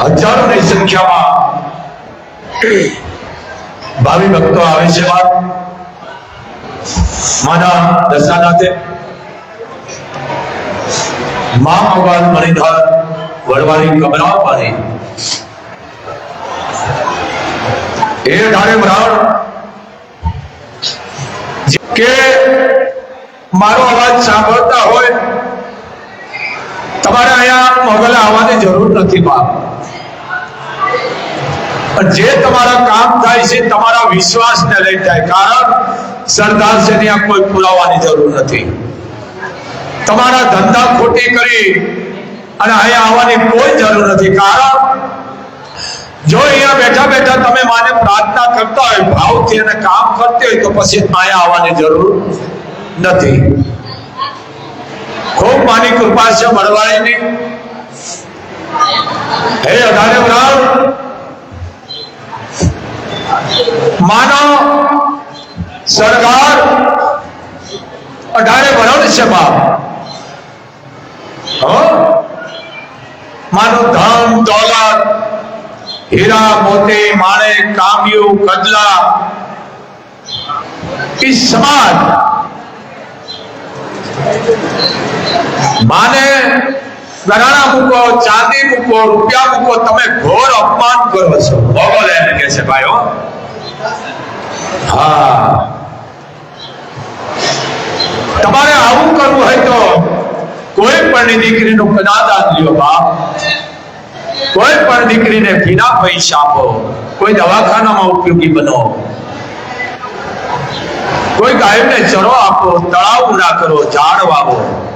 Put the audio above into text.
હજારોની સંખ્યામાં ભાવિ ભક્તો આવે છે માના દશાનાથે મા ભગવાન મણિધર વડવાની કમરા પાણી એ ધારે બ્રાહ્મણ, કે મારો અવાજ સાંભળતા હોય તમારે અહીંયા મોગલે આવવાની જરૂર નથી, બાપ. જે તમારા કામ થાય છે, તમારા વિશ્વાસને લઈ થાય. કારણ, સરદાર છે ત્યાં કોઈ પુરાવાની જરૂર નથી. તમારા ધંધા ખોટી કરી અને અહીંયા આવવાની કોઈ જરૂર નથી. કારણ, જો અહીંયા બેઠા બેઠા તમે માને પ્રાર્થના કરતા હોય, ભાવથી અને કામ કરતી હોય, તો પછી અહીંયા આવવાની જરૂર નથી. માની કૃપા છે મળવાણીની હે અઢારે બ્રાહ્મણ માનો સરકાર અઢારે વરણ છે બાપ હો માનો ધન દોલત હીરા મોતી માણેક કામ્યું કદલા ઈ સમાજ માને ગરાણા મૂકો ચાંદી મૂકો રૂપિયા મૂકો તમે ઘોર અપમાન કરો છો. ભોગોલ એને કે છે ભાઈઓ. હા. તમારે આવું કરવું હોય તો કોઈ પણ દીકરીનું કદાદાન લ્યો બાપ. કોઈ પણ દીકરીને ભીના પૈસા આપો. કોઈ દવાખાનામાં ઉપયોગી બનો. કોઈ ગાયને ચરો આપો, તળાવ ના કરો, ઝાડ વાવો.